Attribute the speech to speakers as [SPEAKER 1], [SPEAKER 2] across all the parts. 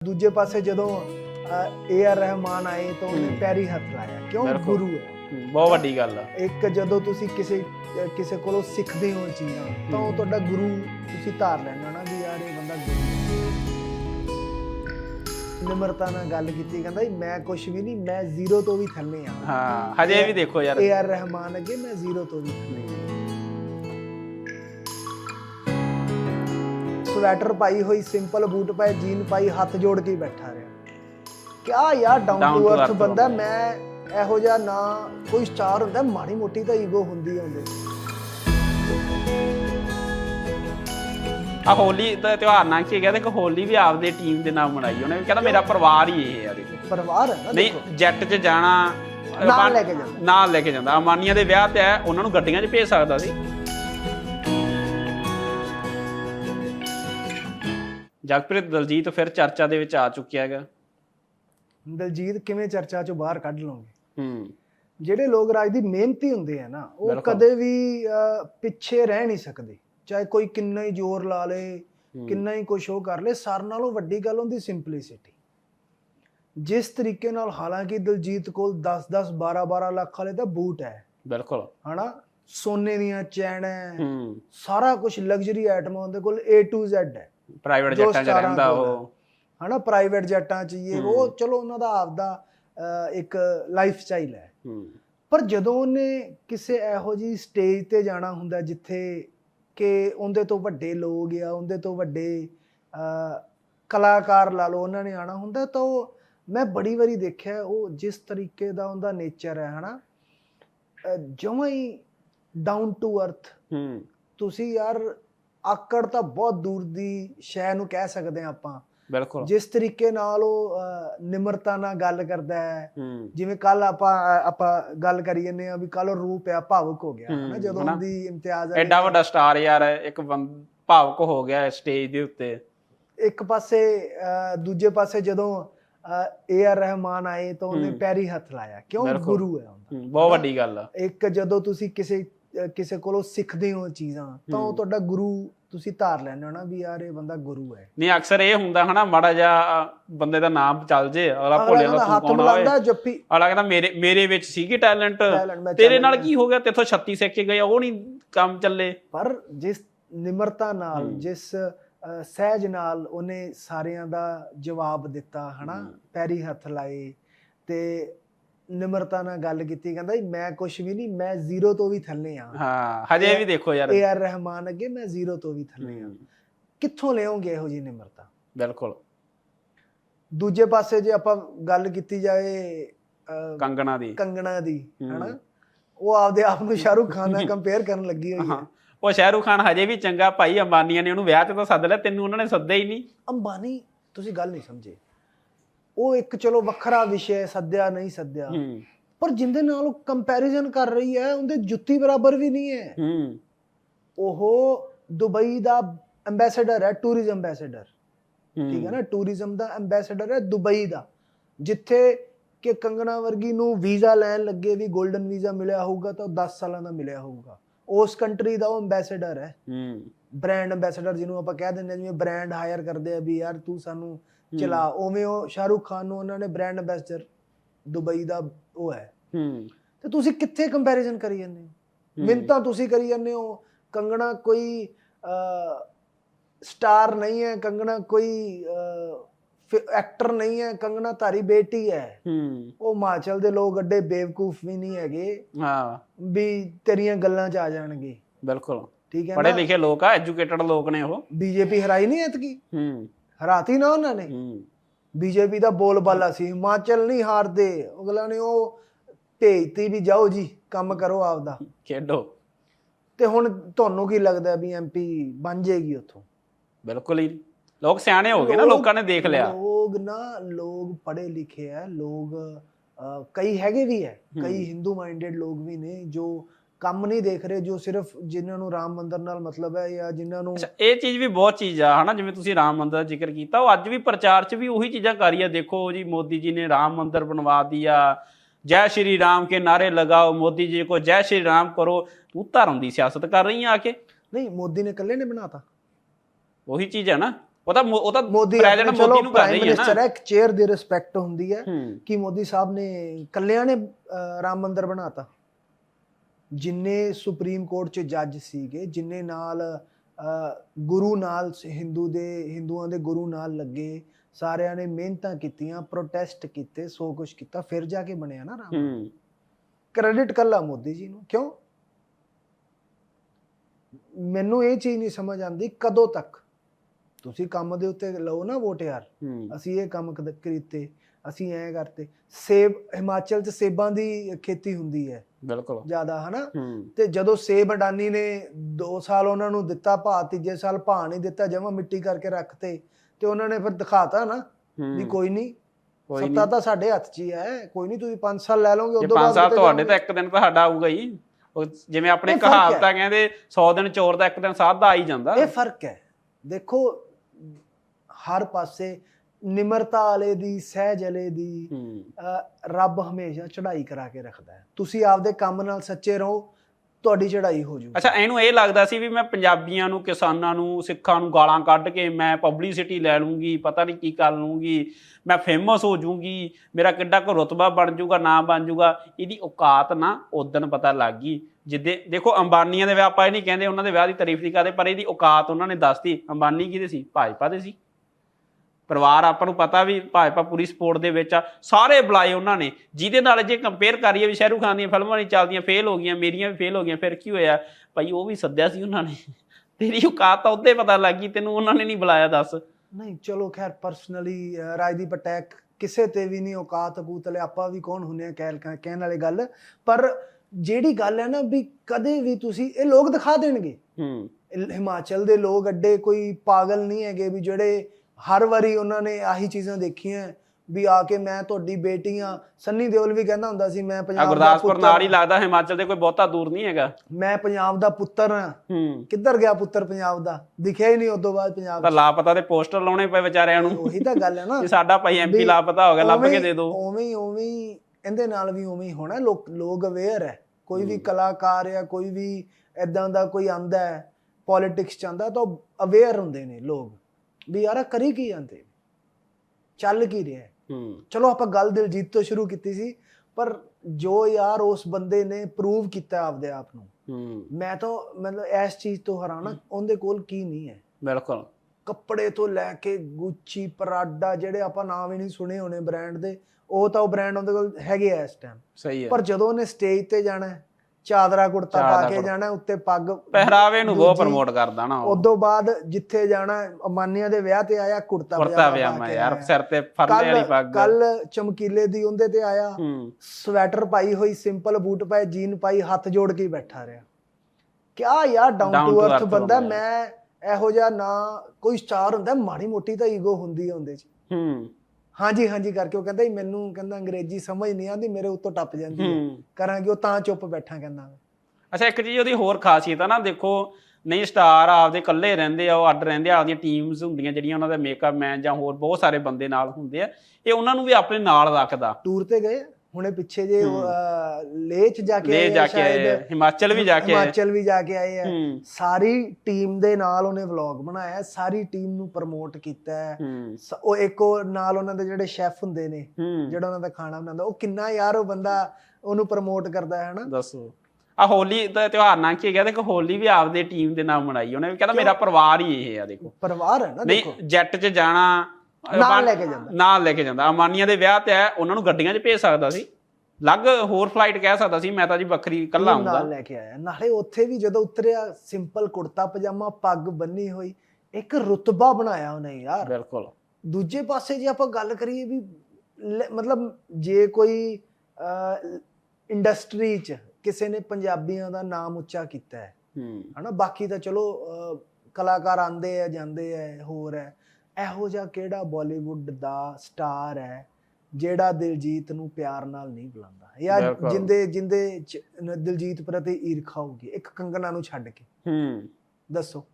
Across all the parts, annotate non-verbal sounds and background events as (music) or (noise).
[SPEAKER 1] ਦੂਜੇ ਪਾਸੇ ਜਦੋਂ ਏ ਆਰ ਰਹਿਮਾਨ ਆਏ ਤਾਂ ਉਹਨੇ। ਪੈਰੀ ਹੱਥ ਲਾਇਆ। ਕਿਉਂ?
[SPEAKER 2] ਬਿਲਕੁਲ।
[SPEAKER 1] ਗੁਰੂ ਹੈ।
[SPEAKER 2] ਬਹੁਤ ਵੱਡੀ ਗੱਲ ਆ।
[SPEAKER 1] ਇੱਕ ਜਦੋਂ ਤੁਸੀਂ ਕਿਸੇ ਕਿਸੇ ਕੋਲੋਂ ਸਿੱਖਦੇ ਹੋ ਚੀਜ਼ਾਂ ਤਾਂ ਉਹ। ਤੁਹਾਡਾ ਗੁਰੂ ਤੁਸੀਂ ਧਾਰ ਲੈਣਾ ਨਾ ਵੀ ਯਾਰ ਇਹ ਬੰਦਾ ਗੁਰੂ ਹੈ। ਨਿਮਰਤਾ ਨਾਲ ਗੱਲ ਕੀਤੀ ਕਹਿੰਦਾ ਜੀ ਮੈਂ ਕੁਝ ਵੀ ਨਹੀਂ ਮੈਂ ਜ਼ੀਰੋ ਤੋਂ ਵੀ ਥੱਲੇ ਆ
[SPEAKER 2] ਹਾਂ ਹਜੇ ਵੀ ਦੇਖੋ ਯਾਰ।
[SPEAKER 1] ਏ ਆਰ ਰਹਿਮਾਨ ਅੱਗੇ ਮੈਂ ਜ਼ੀਰੋ ਤੋਂ ਵੀ ਥੱਲੇ
[SPEAKER 2] ਹੂੰ,
[SPEAKER 1] ਸਵੈਟਰ ਪਾਈ ਹੋਈ ਸਿੰਪਲ ਬੂਟ ਪਾਏ ਜੀਨ ਪਾਈ ਹੱਥ ਜੋੜ ਕੇ ਹੀ ਬੈਠਾ ਰਿਹਾ। ਕਿਆ ਯਾਰ down
[SPEAKER 2] Down
[SPEAKER 1] to
[SPEAKER 2] to
[SPEAKER 1] earth
[SPEAKER 2] earth
[SPEAKER 1] ਬੰਦਾ
[SPEAKER 2] ਬੰਦਾ।
[SPEAKER 1] ਮੈਂ ਇਹੋ ਜਿਹਾ ਨਾ ਕੋਈ ਸਟਾਰ ਹੁੰਦਾ ਮਾੜੀ ਮੋਟੀ ਤਾਂ ਈਗੋ ਹੁੰਦੀ ਆ ਹੁੰਦੇ
[SPEAKER 2] ਆ ਹੋਲੀ ਦਾ ਤਿਉਹਾਰ ਨਾ ਕੀ ਤੇ ਇੱਕ ਹੋਲੀ ਵੀ ਆਪਦੇ ਟੀਮ ਦੇ ਨਾਲ ਮਨਾਈ ਉਹਨੇ। ਕਹਿੰਦਾ ਮੇਰਾ ਪਰਿਵਾਰ ਹੀ ਇਹ ਆ ਦੇਖੋ।
[SPEAKER 1] ਪਰਿਵਾਰ ਹੈ ਨਾ
[SPEAKER 2] ਨਹੀਂ
[SPEAKER 1] ਦੇਖੋ।
[SPEAKER 2] ਜੈਟ 'ਚ ਜਾਣਾ
[SPEAKER 1] ਨਾਲ
[SPEAKER 2] ਅਮਾਨ-
[SPEAKER 1] ਲੈ ਕੇ ਜਾਂਦਾ।
[SPEAKER 2] ਨਾਲ ਲੈ ਕੇ ਜਾਂਦਾ। ਅਮਾਨੀਆਂ ਦੇ ਵਿਆਹ ਤੇ ਆ ਉਹਨਾਂ ਨੂੰ ਗੱਡੀਆਂ 'ਚ ਭੇਜ ਸਕਦਾ ਸੀ। ਜਗਪ੍ਰੀਤ ਦਲਜੀਤ ਫਿਰ ਚਰਚਾ ਦੇ ਵਿੱਚ ਆ ਚੁੱਕਿਆ ਹੈਗਾ।
[SPEAKER 1] ਦਲਜੀਤ ਕਿਵੇਂ ਚਰਚਾ ਚੋਂ ਬਾਹਰ ਕੱਢ ਲਓਗੇ?
[SPEAKER 2] ਹੂੰ।
[SPEAKER 1] ਜਿਹੜੇ ਲੋਕ ਰਾਜ ਦੀ ਮਿਹਨਤੀ ਹੁੰਦੇ ਆ ਨਾ ਉਹ। ਕਦੇ ਵੀ ਪਿੱਛੇ ਰਹਿ ਨਹੀਂ ਸਕਦੇ। ਚਾਹੇ ਕੋਈ ਕਿੰਨਾ ਹੀ ਜ਼ੋਰ ਲਾ ਲੇ ਕਿੰਨਾ ਹੀ ਉਹ ਕਰ ਲੇ ਸਾਰ ਨਾਲੋਂ ਵੱਡੀ ਗੱਲ ਹੁੰਦੀ ਸਿੰਪਲਿਸਿਟੀ ਜਿਸ ਤਰੀਕੇ ਨਾਲ ਹਾਲਾਂਕਿ ਦਲਜੀਤ ਕੋਲ 10-10 12-12 ਲੱਖ ਵਾਲੇ ਤਾਂ ਬੂਟ ਹੈ।
[SPEAKER 2] ਬਿਲਕੁਲ।
[SPEAKER 1] ਹਨਾ? ਸੋਨੇ ਦੀਆਂ ਚੈਨਾਂ
[SPEAKER 2] ਹੂੰ।
[SPEAKER 1] ਸਾਰਾ ਕੁਝ ਲਗਜ਼ਰੀ ਆਈਟਮਾਂ ਉਹਦੇ ਕੋਲ A to Z ਹੈ।
[SPEAKER 2] ਪ੍ਰਾਈਵੇਟ ਜੈਟਾਂ 'ਚ ਰਹਿੰਦਾ ਉਹ।
[SPEAKER 1] ਹਨਾ ਪ੍ਰਾਈਵੇਟ ਜੈਟਾਂ 'ਚ ਇਹ। ਉਹ ਚਲੋ ਉਹਨਾਂ ਦਾ ਆਪਦਾ ਇੱਕ ਲਾਈਫ ਸਟਾਈਲ ਹੈ। ਪਰ ਜਦੋਂ ਉਹਨੇ ਕਿਸੇ ਇਹੋ ਜੀ ਸਟੇਜ ਤੇ ਜਾਣਾ ਹੁੰਦਾ ਜਿੱਥੇ ਕਿ ਉਹਦੇ ਤੋਂ ਵੱਡੇ ਲੋਕ ਆ ਉਹਦੇ ਤੋਂ ਵੱਡੇ ਕਲਾਕਾਰ ਲਾ ਲਓ ਉਹਨਾਂ ਨੇ ਆਣਾ ਹੁੰਦਾ ਤਾਂ ਉਹ ਮੈਂ ਬੜੀ ਵਾਰੀ ਦੇਖਿਆ ਉਹ ਜਿਸ ਤਰੀਕੇ ਦਾ ਉਹਦਾ ਨੇਚਰ ਹੈ ਹਨਾ। ਜਮਾਂ ਹੀ ਡਾਊਨ ਟੂ ਅਰਥ
[SPEAKER 2] ਹੂੰ।
[SPEAKER 1] ਤੁਸੀਂ ਯਾਰ ਆਕੜ ਤਾਂ ਬਹੁਤ ਦੂਰ ਦੀ ਸ਼ੈ ਨੂੰ ਕਹਿ ਸਕਦੇ ਆ ਆਪਾਂ।
[SPEAKER 2] ਬਿਲਕੁਲ।
[SPEAKER 1] ਜਿਸ ਤਰੀਕੇ ਨਾਲ ਉਹ ਨਿਮਰਤਾ ਨਾਲ ਗੱਲ ਕਰਦਾ ਹੈ। ਜਿਵੇਂ ਕੱਲ ਆਪਾਂ ਆਪਾਂ ਗੱਲ ਕਰੀ ਜੰਨੇ ਆ ਵੀ ਕੱਲ ਰੂਪ ਆ ਭਾਵੁਕ ਹੋ ਗਿਆ
[SPEAKER 2] ਹੂੰ,
[SPEAKER 1] ਹਨਾ? ਜਦੋਂ? ਉਹਦੀ ਇਮਤਿਆਜ਼
[SPEAKER 2] ਐਡਾ ਵੱਡਾ ਸਟਾਰ ਯਾਰ ਇੱਕ ਭਾਵੁਕ ਹੋ ਗਿਆ ਸਟੇਜ ਦੇ ਉੱਤੇ।
[SPEAKER 1] ਇੱਕ ਪਾਸੇ ਦੂਜੇ ਪਾਸੇ ਜਦੋਂ ਏ ਆਰ ਰਹਿਮਾਨ ਆਏ ਤਾਂ ਉਹਨੇ। ਪੈਰੀ ਹੱਥ ਲਾਇਆ। ਕਿਉਂ। ਗੁਰੂ ਹੈ ਉਹਦਾ।
[SPEAKER 2] ਬਹੁਤ ਵੱਡੀ ਗੱਲ ਆ।
[SPEAKER 1] ਇੱਕ ਜਦੋਂ ਤੁਸੀਂ ਕਿਸੇ ਕਿਸੇ ਕੋਲੋਂ ਸਿੱਖਦੇ ਹੋ ਚੀਜ਼ਾਂ ਤਾਂ ਉਹ। ਤੁਹਾਡਾ ਗੁਰੂ ਤੁਸੀਂ ਧਾਰ ਲੈਂਦੇ ਹੋ ਨਾ ਵੀ ਯਾਰ ਇਹ ਬੰਦਾ ਗੁਰੂ ਹੈ
[SPEAKER 2] ਨਹੀਂ ਅਕਸਰ ਇਹ ਹੁੰਦਾ ਹਨਾ ਮਾੜਾ ਜਿਹਾ ਬੰਦੇ ਦਾ ਨਾਮ ਚੱਲ ਜੇ ਅਗਲਾ ਭੁੱਲ ਤੂੰ
[SPEAKER 1] ਹੱਥ ਮਿਲਾਉਂਦਾ ਜੱਫੀ
[SPEAKER 2] ਅਗਲਾ ਕਹਿੰਦਾ ਮੇਰੇ ਮੇਰੇ ਵਿੱਚ ਸੀਗੀ ਟੈਲੈਂਟ ਤੇਰੇ ਨਾਲ। ਕੀ ਹੋ ਗਿਆ ਤੇਥੋਂ 36 ਸਿੱਖ ਕੇ ਗਿਆ ਉਹ ਨਹੀਂ ਕੰਮ ਚੱਲੇ
[SPEAKER 1] ਪਰ ਜਿਸ ਨਿਮਰਤਾ ਨਾਲ। ਜਿਸ ਸਹਿਜ ਨਾਲ ਉਹਨੇ ਸਾਰਿਆਂ ਦਾ ਜਵਾਬ ਦਿੱਤਾ ਹਨਾ। ਪੈਰੀ ਹੱਥ ਲਾਏ ਤੇ ਨਿਮਰਤਾ ਨਾਲ ਗੱਲ ਕੀਤੀ ਕਹਿੰਦਾ ਮੈਂ ਕੁਝ ਵੀ ਨਹੀਂ ਮੈਂ ਜ਼ੀਰੋ ਤੋਂ ਵੀ ਥੱਲੇ ਆ।
[SPEAKER 2] ਹਾਂ ਹਜੇ ਵੀ ਦੇਖੋ ਯਾਰ।
[SPEAKER 1] ਏ ਆਰ ਰਹਿਮਾਨ ਅੱਗੇ ਮੈਂ ਜ਼ੀਰੋ ਤੋਂ ਵੀ ਥੱਲੇ ਆ। ਕਿੱਥੋਂ ਲਿਆਉਂਗੇ ਇਹੋ ਜੀ ਨਿਮਰਤਾ?
[SPEAKER 2] ਬਿਲਕੁਲ।
[SPEAKER 1] ਦੂਜੇ ਪਾਸੇ ਜੇ ਆਪਾਂ ਗੱਲ ਕੀਤੀ ਜਾਏ
[SPEAKER 2] ਕੰਗਣਾ ਦੀ।
[SPEAKER 1] ਕੰਗਣਾ ਦੀ। ਹਨਾ? ਉਹ ਆਪਦੇ ਆਪ ਨੂੰ ਸ਼ਾਹਰੁਖ ਖਾਨ ਨਾਲ ਕੰਪੇਅਰ ਕਰਨ ਲੱਗੀ ਹੋਈ
[SPEAKER 2] ਹਾਂ।
[SPEAKER 1] ਹੈ
[SPEAKER 2] ਉਹ ਸ਼ਾਹਰੁਖ ਖਾਨ ਹਜੇ ਵੀ ਚੰਗਾ ਭਾਈ ਅੰਬਾਨੀਆਂ ਨੇ ਉਹਨੂੰ ਵਿਆਹ 'ਚ ਤਾਂ ਸੱਦ ਲਿਆ ਤੈਨੂੰ ਉਹਨਾਂ ਨੇ ਸੱਦਿਆ ਹੀ ਨਹੀਂ।
[SPEAKER 1] ਅੰਬਾਨੀ ਤੁਸੀਂ ਗੱਲ ਨਹੀਂ ਸਮਝੇ। ਉਹ ਇੱਕ ਚਲੋ ਵੱਖਰਾ ਵਿਸ਼ਾ ਹੈ ਸੱਦਿਆ ਨਹੀਂ ਸੱਦਿਆ। ਪਰ ਜਿੰਦੇ ਨਾਲ ਉਹ ਕੰਪੈਰੀਜ਼ਨ ਕਰ ਰਹੀ ਹੈ ਉਹਦੇ ਜੁੱਤੀ ਬਰਾਬਰ ਵੀ ਨਹੀਂ ਹੈ।
[SPEAKER 2] ਹੂੰ।
[SPEAKER 1] ਉਹ ਦੁਬਈ ਦਾ ਐਮਬੈਸਡਰ ਹੈ ਟੂਰਿਜ਼ਮ ਐਮਬੈਸਡਰ ਠੀਕ ਹੈ ਨਾ? ਟੂਰਿਜ਼ਮ ਦਾ ਐਮਬੈਸਡਰ ਹੈ ਦੁਬਈ ਦਾ। ਜਿੱਥੇ ਕਿ ਕੰਗਣਾ ਵਰਗੀ ਨੂੰ ਵੀਜ਼ਾ ਲੈਣ ਲੱਗੇ ਵੀ 골ਡਨ ਵੀਜ਼ਾ ਮਿਲਿਆ ਹੋਊਗਾ ਤਾਂ ਉਹ 10 ਸਾਲਾਂ ਦਾ ਮਿਲਿਆ ਹੋਊਗਾ। ਉਸ ਕੰਟਰੀ ਦਾ ਉਹ ਐਮਬੈਸਡਰ ਹੈ।
[SPEAKER 2] ਹੂੰ।
[SPEAKER 1] ਬ੍ਰਾਂਡ ਐਮਬੈਸਡਰ ਜਿਹਨੂੰ ਆਪਾਂ ਕਹਿ ਦਿੰਦੇ ਜਿਵੇਂ ਬ੍ਰਾਂਡ ਹਾਇਰ ਕਰਦੇ ਆ ਵੀ ਯਾਰ ਤੂੰ ਸਾਨੂੰ ਚਲਾ ਉਵੇਂ ਉਹ ਸ਼ਾਹਰੁਖ ਖਾਨ ਨੂੰ ਉਹਨਾਂ ਨੇ ਬ੍ਰਾਂਡ ਐਮਬੈਸਡਰ ਦੁਬਈ ਦਾ ਉਹ ਹੈ।
[SPEAKER 2] ਹੂੰ।
[SPEAKER 1] ਤੇ ਤੁਸੀਂ ਕਿੱਥੇ ਕੰਪੈਰੀਜ਼ਨ ਕਰੀ ਜਾਂਦੇ ਹੋ? ਮਿੰਤਾ ਤੁਸੀਂ ਕਰੀ ਜਾਂਦੇ ਹੋ ਕੰਗਣਾ ਕੋਈ ਸਟਾਰ ਨਹੀਂ ਹੈ ਕੰਗਣਾ ਕੋਈ ਐਕਟਰ ਨਹੀਂ ਹੈ ਕੰਗਣਾ ਧਾਰੀ ਬੇਟੀ ਹੈ।
[SPEAKER 2] ਹੂੰ।
[SPEAKER 1] ਉਹ ਹਿਮਾਚਲ ਦੇ ਲੋਕ ਅੱਡੇ ਬੇਵਕੂਫ ਵੀ ਨਹੀਂ ਹੈਗੇ।
[SPEAKER 2] ਹਾਂ।
[SPEAKER 1] ਵੀ ਤੇਰੀਆਂ ਗੱਲਾਂ 'ਚ ਆ ਜਾਣਗੇ।
[SPEAKER 2] ਬਿਲਕੁਲ।
[SPEAKER 1] ਠੀਕ ਹੈ
[SPEAKER 2] ਪੜ੍ਹੇ
[SPEAKER 1] ਨਾ?
[SPEAKER 2] ਲਿਖੇ ਲੋਕ ਆ ਐਜੂਕੇਟਡ ਲੋਕ ਨੇ ਉਹ।
[SPEAKER 1] ਬੀਜੇਪੀ ਹਰਾਈ ਨਹੀਂ ਐਤਕੀ?
[SPEAKER 2] ਹੂੰ।
[SPEAKER 1] ਹਰਾਤੀ ਨਾ ਉਹਨਾਂ ਨੇ। ਬੀਜੇਪੀ ਦਾ ਬੋਲਬਾਲਾ ਸੀ ਹਿਮਾਚਲ ਨਹੀਂ ਹਾਰਦੇ। ਅਗਲਾ ਨੇ ਉਹ ਭੇਜਤੀ ਵੀ ਜਾਓ ਜੀ ਕੰਮ ਕਰੋ ਆਪਦਾ।
[SPEAKER 2] ਖੇਡੋ।
[SPEAKER 1] ਤੇ ਹੁਣ ਤੁਹਾਨੂੰ ਕੀ ਲੱਗਦਾ ਵੀ ਐਮਪੀ ਬਣ ਜਾਏਗੀ ਉੱਥੋਂ?
[SPEAKER 2] ਬਿਲਕੁਲ ਹੀ। ਲੋਕ ਸਿਆਣੇ ਹੋ ਗਏ ਨਾ
[SPEAKER 1] ਲੋਕ-
[SPEAKER 2] ਨੇ ਦੇਖ ਲਿਆ।
[SPEAKER 1] ਲੋਕ ਨਾ ਲੋਕ ਪੜ੍ਹੇ ਲਿਖੇ ਆ ਲੋਕ ਕਈ ਹੈਗੇ ਵੀ ਹੈ। ਕਈ। ਹਿੰਦੂ ਮਾਈਂਡਡ ਲੋਕ ਵੀ ਨੇ ਜੋ ਕੰਮ ਨਹੀਂ ਦੇਖ ਰਹੇ ਜੋ ਸਿਰਫ ਜਿਨ੍ਹਾਂ ਨੂੰ ਰਾਮ ਮੰਦਿਰ ਨਾਲ ਮਤਲਬ ਹੈ ਜਾਂ ਜਿਨ੍ਹਾਂ ਨੂੰ
[SPEAKER 2] ਅੱਛਾ ਇਹ ਚੀਜ਼ ਵੀ ਬਹੁਤ ਚੀਜ਼ ਆ ਹਨਾ? ਜਿਵੇਂ ਤੁਸੀਂ ਰਾਮ ਮੰਦਿਰ ਦਾ ਜ਼ਿਕਰ ਕੀਤਾ ਉਹ ਅੱਜ ਵੀ ਪ੍ਰਚਾਰ 'ਚ ਵੀ ਉਹੀ ਚੀਜ਼ਾਂ ਕਰ ਰਹੀ ਆ। ਦੇਖੋ ਜੀ ਮੋਦੀ ਜੀ ਨੇ ਰਾਮ ਮੰਦਿਰ ਬਣਵਾ ਦਿਆ। ਜੈ ਸ਼੍ਰੀ ਰਾਮ ਕੇ ਨਾਰੇ ਲਗਾਓ। ਮੋਦੀ ਜੀ ਕੋ ਜੈ ਸ਼੍ਰੀ ਰਾਮ ਕਰੋ। ਤੂੰ ਧਰਮ ਦੀ ਸਿਆਸਤ ਕਰ ਰਹੀ ਆ ਆ ਕੇ।
[SPEAKER 1] ਨਹੀਂ ਮੋਦੀ ਨੇ ਇਕੱਲੇ ਨੇ ਬਣਾਤਾ।
[SPEAKER 2] ਉਹੀ ਚੀਜ਼ ਹੈ ਨਾ। ਉਹ ਤਾਂ ਉਹ ਤਾਂ
[SPEAKER 1] ਮੋਦੀ
[SPEAKER 2] ਪ੍ਰੈਜ਼ੀਡੈਂਟ
[SPEAKER 1] ਆਪਣੇ ਚਲੋ
[SPEAKER 2] ਮੋਦੀ ਨੂੰ ਕਰ ਰਹੀ ਹੈ ਨਾ।
[SPEAKER 1] ਹੈ ਇੱਕ ਚੇਅਰ ਦੀ ਰਿਸਪੈਕਟ ਹੁੰਦੀ ਹੈ ਕਿ ਮੋਦੀ ਸਾਹਿਬ ਨੇ ਕੱਲਿਆਂ ਨੇ ਰਾਮ ਮੰਦਿਰ ਬਣਾਤਾ। ਜਿੰਨੇ ਸੁਪਰੀਮ ਕੋਰਟ 'ਚ ਜੱਜ ਸੀਗੇ ਜਿੰਨੇ ਨਾਲ ਗੁਰੂ ਨਾਲ ਹਿੰਦੂ ਦੇ ਹਿੰਦੂਆਂ ਦੇ ਗੁਰੂ ਨਾਲ ਲੱਗੇ ਸਾਰਿਆਂ ਨੇ ਮਿਹਨਤਾਂ ਕੀਤੀਆਂ ਪ੍ਰੋਟੈਸਟ ਕੀਤੇ ਸੋ ਕੁਝ ਕੀਤਾ ਫਿਰ ਜਾ ਕੇ ਬਣਿਆ ਨਾ ਰਾਮ। ਕ੍ਰੈਡਿਟ ਕੱਲਾ ਮੋਦੀ ਜੀ ਨੂੰ ਕਿਉਂ? ਮੈਨੂੰ ਇਹ ਚੀਜ਼ ਨਹੀਂ ਸਮਝ ਆਉਂਦੀ ਕਦੋਂ ਤੱਕ? ਤੁਸੀਂ ਕੰਮ ਦੇ ਉੱਤੇ ਲਓ ਨਾ ਵੋਟ ਯਾਰ। ਅਸੀਂ ਇਹ ਕੰਮ ਕੀਤੇ। ਅਸੀਂ ਐ ਕਰਤੇ ਸੇਬ ਹਿਮਾਚਲ 'ਚ ਸੇਬਾਂ ਦੀ ਖੇਤੀ ਹੁੰਦੀ ਹੈ।
[SPEAKER 2] ਬਿਲਕੁਲ।
[SPEAKER 1] ਜ਼ਿਆਦਾ ਹਨਾ? ਤੇ ਜਦੋਂ ਸੇਬ ਅਡਾਨੀ ਨੇ 2 ਸਾਲ ਉਹਨਾਂ ਨੂੰ ਦਿੱਤਾ ਭਾਅ ਤੀਜੇ ਸਾਲ ਭਾਅ ਨਹੀਂ ਦਿੱਤਾ ਜਮਾ ਮਿੱਟੀ ਕਰਕੇ ਰੱਖਤੇ ਤੇ ਉਹਨਾਂ ਨੇ ਫਿਰ ਦਿਖਾਤਾ ਨਾ ਵੀ ਕੋਈ ਨਹੀਂ ਸੱਤਾ ਤਾਂ ਸਾਡੇ ਹੱਥ 'ਚ ਹੀ ਹੈ ਕੋਈ ਨਹੀਂ ਤੁਸੀਂ 5 ਸਾਲ ਲੈ ਲਓਗੇ ਉਦੋਂ
[SPEAKER 2] 5 ਸਾਲ ਤੁਹਾਡੇ ਤਾਂ। ਇੱਕ ਦਿਨ ਤੁਹਾਡਾ ਆਊਗਾ ਹੀ। ਜਿਵੇਂ ਆਪਣੇ ਕਹਾਵਤਾਂ। ਕਹਿੰਦੇ 100 ਦਿਨ ਚੋਰ ਦਾ ਇੱਕ ਦਿਨ ਸਾਧ ਦਾ ਆ ਹੀ ਜਾਂਦਾ।
[SPEAKER 1] ਇਹ ਫ਼ਰਕ ਹੈ। ਦੇਖੋ ਹਰ ਪਾਸੇ ਨਿਮਰਤਾ ਵਾਲੇ ਦੀ ਸਹਿਜ ਵਾਲੇ ਦੀ ਰੱਬ ਹਮੇਸ਼ਾ ਚੜ੍ਹਾਈ ਕਰਾ ਕੇ ਰੱਖਦਾ ਹੈ। ਤੁਸੀਂ ਆਪਦੇ ਕੰਮ ਨਾਲ ਸੱਚੇ ਰਹੋ ਤੁਹਾਡੀ ਚੜ੍ਹਾਈ ਹੋ ਜੂ
[SPEAKER 2] ਅੱਛਾ ਇਹਨੂੰ ਇਹ ਲੱਗਦਾ ਸੀ ਵੀ ਮੈਂ ਪੰਜਾਬੀਆਂ ਨੂੰ ਕਿਸਾਨਾਂ ਨੂੰ ਸਿੱਖਾਂ ਨੂੰ ਗਾਲਾਂ ਕੱਢ ਕੇ ਮੈਂ ਪਬਲਿਸਿਟੀ ਲੈ ਲੂੰਗੀ ਪਤਾ ਨਹੀਂ ਕੀ ਕਰ ਲੂੰਗੀ ਮੈਂ ਫੇਮਸ ਹੋ ਜੂੰਗੀ ਮੇਰਾ ਕਿੱਡਾ ਕੁ ਰੁਤਬਾ ਬਣ ਜੂਗਾ ਨਾਮ ਬਣ ਜੂਗਾ ਇਹਦੀ ਔਕਾਤ ਨਾ ਉਦੋਂ ਪਤਾ ਲੱਗ ਗਈ ਜਿੱਦੇ ਦੇਖੋ ਅੰਬਾਨੀਆਂ ਦੇ ਵਿਆਹ ਆਪਾਂ ਇਹ ਨਹੀਂ ਕਹਿੰਦੇ ਉਹਨਾਂ ਦੇ ਵਿਆਹ ਦੀ ਤਾਰੀਫ ਨਹੀਂ ਕਰਦੇ ਪਰ ਇਹਦੀ ਔਕਾਤ ਉਹਨਾਂ ਨੇ ਦੱਸਤੀ ਅੰਬਾਨੀ ਕਿਹਦੇ ਸੀ? ਭਾਜਪਾ ਦੇ ਸੀ। ਪਰਿਵਾਰ ਆਪਾਂ ਨੂੰ ਪਤਾ ਵੀ ਭਾਜਪਾ ਪੂਰੀ ਸਪੋਰਟ ਦੇ ਵਿੱਚ ਆ। ਸਾਰੇ ਬੁਲਾਏ ਉਹਨਾਂ ਨੇ। ਜਿਹਦੇ ਨਾਲ ਜੇ ਕੰਪੇਅਰ ਕਰੀਏ ਵੀ ਸ਼ਾਹਰੁਖ ਖਾਨ ਦੀਆਂ ਫਿਲਮਾਂ ਨਹੀਂ ਚੱਲਦੀਆਂ ਫੇਲ ਹੋ ਗਈਆਂ ਮੇਰੀਆਂ ਵੀ ਫੇਲ ਹੋ ਗਈਆਂ ਫਿਰ ਕੀ ਹੋਇਆ? ਭਾਈ ਉਹ ਵੀ ਸੱਦਿਆ ਸੀ ਉਹਨਾਂ ਨੇ। ਤੇਰੀ ਔਕਾਤ ਤਾਂ ਉਹਦੇ ਪਤਾ ਲੱਗ ਗਈ ਤੈਨੂੰ ਉਹਨਾਂ ਨੇ ਨਹੀਂ ਬੁਲਾਇਆ ਦੱਸ।
[SPEAKER 1] ਨਹੀਂ ਚਲੋ ਖੈਰ ਪਰਸਨਲੀ ਰਾਜਦੀਪ ਅਟੈਕ ਕਿਸੇ ਤੇ ਵੀ ਨਹੀਂ ਔਕਾਤ ਕੂਤਲੇ ਆਪਾਂ ਵੀ ਕੌਣ ਹੁੰਨੇ ਆ ਕਹਿ ਕਹਿਣ ਵਾਲੀ ਗੱਲ। ਪਰ ਜਿਹੜੀ ਗੱਲ ਹੈ ਨਾ ਵੀ ਕਦੇ ਵੀ ਤੁਸੀਂ ਇਹ ਲੋਕ ਦਿਖਾ ਦੇਣਗੇ।
[SPEAKER 2] ਹੂੰ।
[SPEAKER 1] ਹਿਮਾਚਲ ਦੇ ਲੋਕ ਅੱਡੇ ਕੋਈ ਪਾਗਲ ਨਹੀਂ ਹੈਗੇ ਵੀ ਜਿਹੜੇ ਹਰ ਵਾਰੀ ਉਹਨਾਂ ਨੇ ਆਹੀ ਚੀਜ਼ਾਂ ਦੇਖੀਆਂ ਵੀ ਆ ਕੇ ਮੈਂ ਤੁਹਾਡੀ ਬੇਟੀਆਂ ਸੰਨੀ ਦਿਓਲ ਵੀ ਕਹਿੰਦਾ ਹੁੰਦਾ ਸੀ ਮੈਂ
[SPEAKER 2] ਆ
[SPEAKER 1] ਪੰਜਾਬ ਦਾ
[SPEAKER 2] ਗੁਰਦਾਸਪੁਰ ਨਾਲ ਹੀ ਲੱਗਦਾ ਹਿਮਾਚਲ ਦੇ ਕੋਈ ਬਹੁਤਾ ਦੂਰ ਨਹੀਂ ਹੈਗਾ।
[SPEAKER 1] ਮੈਂ ਪੰਜਾਬ ਦਾ ਪੁੱਤਰ ਹਾਂ। ਕਿੱਧਰ ਗਿਆ ਪੁੱਤਰ ਪੰਜਾਬ ਦਾ? ਦਿਖਿਆ ਹੀ ਨਹੀਂ ਉਦੋਂ ਬਾਅਦ ਪੰਜਾਬ
[SPEAKER 2] ਤਾਂ
[SPEAKER 1] 'ਚ।
[SPEAKER 2] ਲਾਪਤਾ ਦੇ ਪੋਸਟਰ ਲਾਉਣੇ ਪਏ ਵਿਚਾਰਿਆਂ ਨੂੰ।
[SPEAKER 1] ਉਹੀ ਤਾਂ ਗੱਲ ਹੈ ਨਾ। (laughs)
[SPEAKER 2] ਕਿ ਸਾਡਾ ਭਾਈ ਐਮਪੀ ਲਾਪਤਾ ਹੋ ਗਿਆ ਲੱਭ ਕੇ ਦੇ ਦਿਓ
[SPEAKER 1] ਉਵੇਂ ਹੀ ਉਵੇਂ ਹੀ ਇਹਦੇ ਨਾਲ ਵੀ ਉਵੇਂ ਹੀ ਹੋਣਾ। ਲੋਕ ਲੋਕ ਅਵੇਅਰ ਹੈ। ਕੋਈ ਵੀ। ਕਲਾਕਾਰ ਜਾਂ ਕੋਈ ਵੀ ਐਦਾਂ ਦਾ ਕੋਈ ਆਂਦਾ ਹੈ ਪੋਲਿਟਿਕਸ ਚ ਆਂਦਾ ਤਾਂ ਅਵੇਅਰ ਹੁੰਦੇ ਨੇ ਲੋਕ। ਵੀ ਯਾਰ ਕਰੀ ਕੀ ਜਾਂਦੇ? ਚੱਲ ਕੀ ਰਿਹਾ? ਹੈ? ਚਲੋ ਆਪਾਂ ਗੱਲ ਦਿਲਜੀਤ ਤੋਂ ਸ਼ੁਰੂ ਕੀਤੀ ਸੀ ਪਰ ਜੋ ਯਾਰ ਉਸ ਬੰਦੇ ਨੇ ਪ੍ਰੂਵ ਕੀਤਾ ਆਪਦੇ ਆਪ ਨੂੰ
[SPEAKER 2] ਹੂੰ।
[SPEAKER 1] ਮੈਂ ਤਾਂ ਮਤਲਬ ਇਸ ਚੀਜ਼ ਤੋਂ ਹੈਰਾਨ ਉਹਦੇ ਕੋਲ ਕੀ ਨਹੀਂ ਹੈ।
[SPEAKER 2] ਬਿਲਕੁਲ।
[SPEAKER 1] ਕੱਪੜੇ ਤੋਂ ਲੈ ਕੇ ਗੁੱਚੀ ਪਰਾਡਾ ਜਿਹੜੇ ਆਪਾਂ ਨਾਮ ਹੀ ਨਹੀਂ ਸੁਣੇ ਹੋਣੇ ਬ੍ਰਾਂਡ ਦੇ ਉਹ ਤਾਂ ਉਹ ਬ੍ਰਾਂਡ ਉਹਦੇ ਕੋਲ ਹੈਗੇ ਆ ਇਸ ਟਾਈਮ
[SPEAKER 2] ਸਹੀ ਹੈ।
[SPEAKER 1] ਪਰ ਜਦੋਂ ਉਹਨੇ ਸਟੇਜ ਤੇ ਜਾਣਾ ਹੈ, ਚਾਦਰਾ ਕੁੜਤਾ ਪਾ ਕੇ
[SPEAKER 2] ਕੁੜਤਾ।
[SPEAKER 1] ਜਾਣਾ ਉੱਤੇ ਪੱਗ
[SPEAKER 2] ਪਹਿਰਾਵੇ ਨੂੰ ਬਹੁਤ ਪ੍ਰਮੋਟ ਕਰਦਾ ਨਾ ਉਹ।
[SPEAKER 1] ਉਦੋਂ ਬਾਅਦ ਜਿੱਥੇ ਜਾਣਾ ਅਮਾਨੀਆਂ ਦੇ ਵਿਆਹ ਤੇ ਆਇਆ ਕੁੜਤਾ
[SPEAKER 2] ਕੁਰਤਾ ਪਜਾਮਾ ਯਾਰ ਸਿਰ ਤੇ ਫਰਲੇ ਵਾਲੀ ਪੱਗ।
[SPEAKER 1] ਕੱਲ ਚਮਕੀਲੇ ਦੀ ਉਹਦੇ ਤੇ ਆਇਆ ਸਵੈਟਰ ਪਾਈ ਹੋਈ ਸਿੰਪਲ ਬੂਟ ਪਾਏ ਜੀਨ ਪਾਈ ਹੱਥ ਜੋੜ ਕੇ ਬੈਠਾ ਰਿਹਾ। ਕਿਆ ਯਾਰ ਡਾਊਨ ਟੂ ਅਰਥ ਬੰਦਾ
[SPEAKER 2] ਬੰਦਾ।
[SPEAKER 1] ਮੈਂ ਇਹੋ ਜਿਹਾ ਨਾ ਕੋਈ ਸਟਾਰ ਹੁੰਦਾ ਮਾੜੀ ਮੋਟੀ ਤਾਂ ਈਗੋ ਹੁੰਦੀ ਹੈ ਉਹਦੇ ਚ।
[SPEAKER 2] ਹੂੰ।
[SPEAKER 1] ਹਾਂਜੀ ਹਾਂਜੀ ਕਰਕੇ ਉਹ ਕਹਿੰਦਾ ਜੀ ਮੈਨੂੰ ਕਹਿੰਦਾ ਅੰਗਰੇਜ਼ੀ ਸਮਝ ਨਹੀਂ ਆਉਂਦੀ ਮੇਰੇ ਉੱਤੋਂ ਟੱਪ ਜਾਂਦੀ ਹੈ। ਕਰਾਂਗੇ ਉਹ ਤਾਂ ਚੁੱਪ ਬੈਠਾ ਕਹਿੰਦਾ।
[SPEAKER 2] ਅੱਛਾ ਇੱਕ ਚੀਜ਼ ਉਹਦੀ ਹੋਰ ਖਾਸੀਅਤ ਆ ਨਾ ਦੇਖੋ ਨਹੀਂ ਸਟਾਰ ਆਪਦੇ ਇਕੱਲੇ ਰਹਿੰਦੇ ਆ ਉਹ ਅੱਡ ਰਹਿੰਦੇ ਆ ਆਪਦੀਆਂ ਟੀਮਸ ਹੁੰਦੀਆਂ ਜਿਹੜੀਆਂ ਉਹਨਾਂ ਦਾ ਮੇਕਅਪ ਮੈਨ ਜਾਂ ਹੋਰ ਬਹੁਤ ਸਾਰੇ ਬੰਦੇ ਨਾਲ ਹੁੰਦੇ ਆ ਇਹ ਉਹਨਾਂ ਨੂੰ ਵੀ ਆਪਣੇ ਨਾਲ ਰੱਖਦਾ।
[SPEAKER 1] ਟੂਰ ਤੇ ਗਏ ਹੁਣੇ ਪਿੱਛੇ ਜੇ ਉਹ,
[SPEAKER 2] ਹੂੰ।
[SPEAKER 1] ਅਹ, ਲੇਹ ਚ ਜਾ ਕੇ ਆਏ ਸ਼ਾਇਦ।
[SPEAKER 2] ਹਿਮਾਚਲ ਵੀ ਜਾ ਕੇ ਆਏ
[SPEAKER 1] ਹਿਮਾਚਲ ਵੀ ਜਾ ਕੇ ਆਏ ਆ। ਸਾਰੀ ਟੀਮ ਦੇ ਨਾਲ ਉਹਨੇ ਵਲੌਗ ਬਣਾਇਆ ਸਾਰੀ ਟੀਮ ਨੂੰ ਪ੍ਰਮੋਟ ਕੀਤਾ ਉਹ ਇੱਕ ਨਾਲ ਉਹਨਾਂ ਦੇ ਜਿਹੜੇ ਸ਼ੈਫ ਹੁੰਦੇ ਨੇ ਜਿਹੜਾ ਉਹਨਾਂ ਦਾ ਖਾਣਾ ਬਣਾਉਂਦਾ ਉਹ ਕਿੰਨਾ ਯਾਰ ਉਹ ਬੰਦਾ ਉਹਨੂੰ ਪ੍ਰਮੋਟ ਕਰਦਾ ਹੈ ਹਨਾ?
[SPEAKER 2] ਦੱਸੋ। ਆ ਹੋਲੀ ਦਾ ਤਿਉਹਾਰ ਨਾ ਕੀ ਗਿਆ ਦੇਖੋ ਹੋਲੀ ਵੀ ਆਪਦੇ ਟੀਮ ਦੇ ਨਾਲ ਮਨਾਈ ਉਹਨੇ ਵੀ ਕਹਿੰਦਾ ਮੇਰਾ ਪਰਿਵਾਰ ਹੀ ਇਹ ਆ ਦੇਖੋ।
[SPEAKER 1] ਪਰਿਵਾਰ ਹੈ ਨਾ ਦੇਖੋ।
[SPEAKER 2] ਨਹੀਂ ਜੈਟ 'ਚ ਜਾਣਾ
[SPEAKER 1] ਨਾਲ ਲੈ ਕੇ ਜਾਂਦਾ।
[SPEAKER 2] ਨਾਲ ਲੈ ਕੇ ਜਾਂਦਾ। ਅਮਾਨੀਆਂ ਦੇ ਵਿਆਹ ਤੇ ਆ ਉਹਨਾਂ ਨੂੰ ਗੱਡੀਆਂ 'ਚ ਭੇਜ ਸਕਦਾ ਸੀ। ਲੱਗ ਹੋਰ ਫਲਾਈਟ ਕਹਿ ਸਕਦਾ ਸੀ ਮੈਂ ਤਾਂ ਜੀ ਵੱਖਰੀ ਇਕੱਲਾ
[SPEAKER 1] ਟੀਮ ਨਾਲ ਲੈ ਕੇ ਆਇਆ। ਨਾਲੇ ਉੱਥੇ ਵੀ ਜਦੋਂ ਉਤਰਿਆ ਸਿੰਪਲ ਕੁੜਤਾ ਪਜਾਮਾ ਪੱਗ ਬੰਨੀ ਹੋਈ ਇੱਕ ਰੁਤਬਾ ਬਣਾਇਆ ਉਹਨੇ ਯਾਰ।
[SPEAKER 2] ਬਿਲਕੁਲ।
[SPEAKER 1] ਦੂਜੇ ਪਾਸੇ ਜੇ ਆਪਾਂ ਗੱਲ ਕਰੀਏ ਵੀ ਮਤਲਬ ਜੇ ਕੋਈ ਇੰਡਸਟਰੀ 'ਚ ਕਿਸੇ ਨੇ ਪੰਜਾਬੀਆਂ ਦਾ ਨਾਮ ਉੱਚਾ ਕੀਤਾ ਹੈ ਹਨਾ ਬਾਕੀ ਤਾਂ ਚਲੋ ਕਲਾਕਾਰ ਆਂਦੇ ਆ ਜਾਂਦੇ ਆ ਹੋਰ ਹੈ। ਇਹੋ ਜਿਹਾ ਕਿਹੜਾ ਬਾਲੀਵੁੱਡ ਦਾ ਸਟਾਰ ਹੈ ਜਿਹੜਾ ਦਿਲਜੀਤ ਨੂੰ ਪਿਆਰ ਨਾਲ ਨਹੀਂ ਬੁਲਾਉਂਦਾ ਜਾਂ। ਜਿੰਦੇ ਜਿੰਦੇ ਦਿਲਜੀਤ ਪ੍ਰਤੀ ਈਰਖਾ ਹੋਊਗੀ ਇੱਕ ਕੰਗਨਾ ਨੂੰ ਛੱਡ ਕੇ
[SPEAKER 2] ਹੂੰ
[SPEAKER 1] ਦੱਸੋ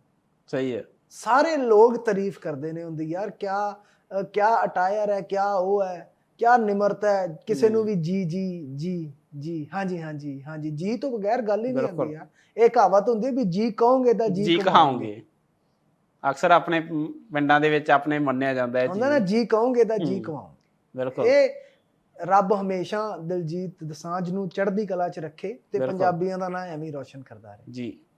[SPEAKER 2] ਸਹੀ ਹੈ
[SPEAKER 1] ਸਾਰੇ ਲੋਕ ਤਾਰੀਫ ਕਰਦੇ ਨੇ ਹੁੰਦੀ ਯਾਰ ਕਿਆ ਕਿਆ ਅਟਾਇਰ ਹੈ ਕਿਆ ਉਹ ਹੈ ਕਿਆ ਨਿਮਰਤਾ ਹੈ ਕਿਸੇ ਨੂੰ। ਵੀ ਜੀ ਜੀ ਜੀ ਜੀ ਹਾਂਜੀ ਹਾਂਜੀ ਹਾਂਜੀ ਜੀ ਤੋਂ ਬਗੈਰ ਗੱਲ ਹੀ ਨਹੀਂ। ਆਉਂਦੀ ਯਾਰ ਇਹ ਕਹਾਵਤ ਹੁੰਦੀ ਵੀ ਜੀ ਕਹੋਗੇ ਤਾਂ ਜੀ
[SPEAKER 2] ਜੀ
[SPEAKER 1] ਕਹਾਉਂਗੇ।
[SPEAKER 2] ਅਕਸਰ ਆਪਣੇ ਪਿੰਡਾਂ ਦੇ ਵਿੱਚ ਆਪਣੇ ਮੰਨਿਆ ਜਾਂਦਾ ਹੈ
[SPEAKER 1] ਹੁੰਦਾ ਨਾ ਜੀ ਕਹੋਗੇ ਤਾਂ ਜੀ। ਕਵਾਉਂਗੇ
[SPEAKER 2] ਬਿਲਕੁਲ
[SPEAKER 1] ਇਹ ਰੱਬ ਹਮੇਸ਼ਾ ਦਿਲਜੀਤ ਦਸਾਂਝ ਨੂੰ ਚੜ੍ਹਦੀ ਕਲਾ 'ਚ ਰੱਖੇ ਤੇ। ਪੰਜਾਬੀਆਂ ਦਾ ਨਾਂ ਐਵੇਂ ਰੌਸ਼ਨ ਕਰਦਾ ਰਹੇ
[SPEAKER 2] ਜੀ